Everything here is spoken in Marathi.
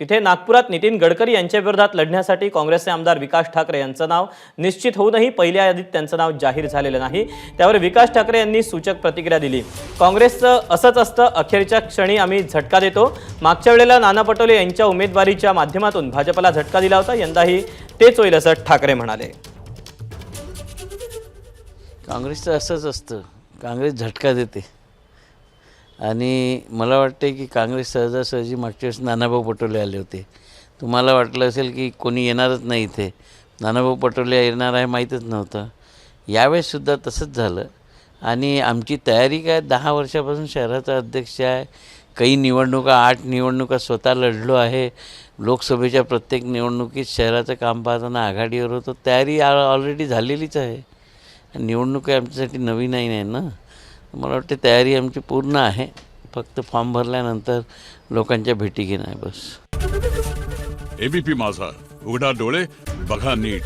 तिथे नागपुरात नितीन गडकरी यांच्या विरोधात लढण्यासाठी काँग्रेसचे आमदार विकास ठाकरे यांचं नाव निश्चित होऊनही पहिल्या यादीत त्यांचं नाव जाहीर झालेलं नाही. त्यावर विकास ठाकरे यांनी सूचक प्रतिक्रिया दिली. काँग्रेसचं असंच असतं अखेरच्या क्षणी आम्ही झटका देतो. मागच्या वेळेला नाना पटोले यांच्या उमेदवारीच्या माध्यमातून भाजपला झटका दिला होता यंदाही तेच होईल असं ठाकरे म्हणाले. काँग्रेसचं असंच असतं. काँग्रेस झटका देते. आणि मला वाटते की काँग्रेस सहजासहजी मागच्या वेळेस नानाभाऊ पटोले आले होते. तुम्हाला वाटलं असेल की कोणी येणारच नाही इथे. नानाभाऊ पटोले येणार आहे माहीतच नव्हतं. यावेळेससुद्धा तसंच झालं. आणि आमची तयारी काय दहा वर्षापासून शहराचा अध्यक्ष आहे. काही निवडणुका आठ निवडणुका स्वतः लढलो आहे. लोकसभेच्या प्रत्येक निवडणुकीत शहराचं काम पाहताना आघाडीवर होतो. तयारी ऑलरेडी झालेलीच आहे. निवडणूक आमच्यासाठी नवीन नाही आहे ना? मला वाटते तयारी आमची पूर्ण आहे. फक्त फॉर्म भरल्यानंतर लोकांच्या भेटी घेणं आहे बस. एबीपी माझा. उघडा डोळे बघा नीट.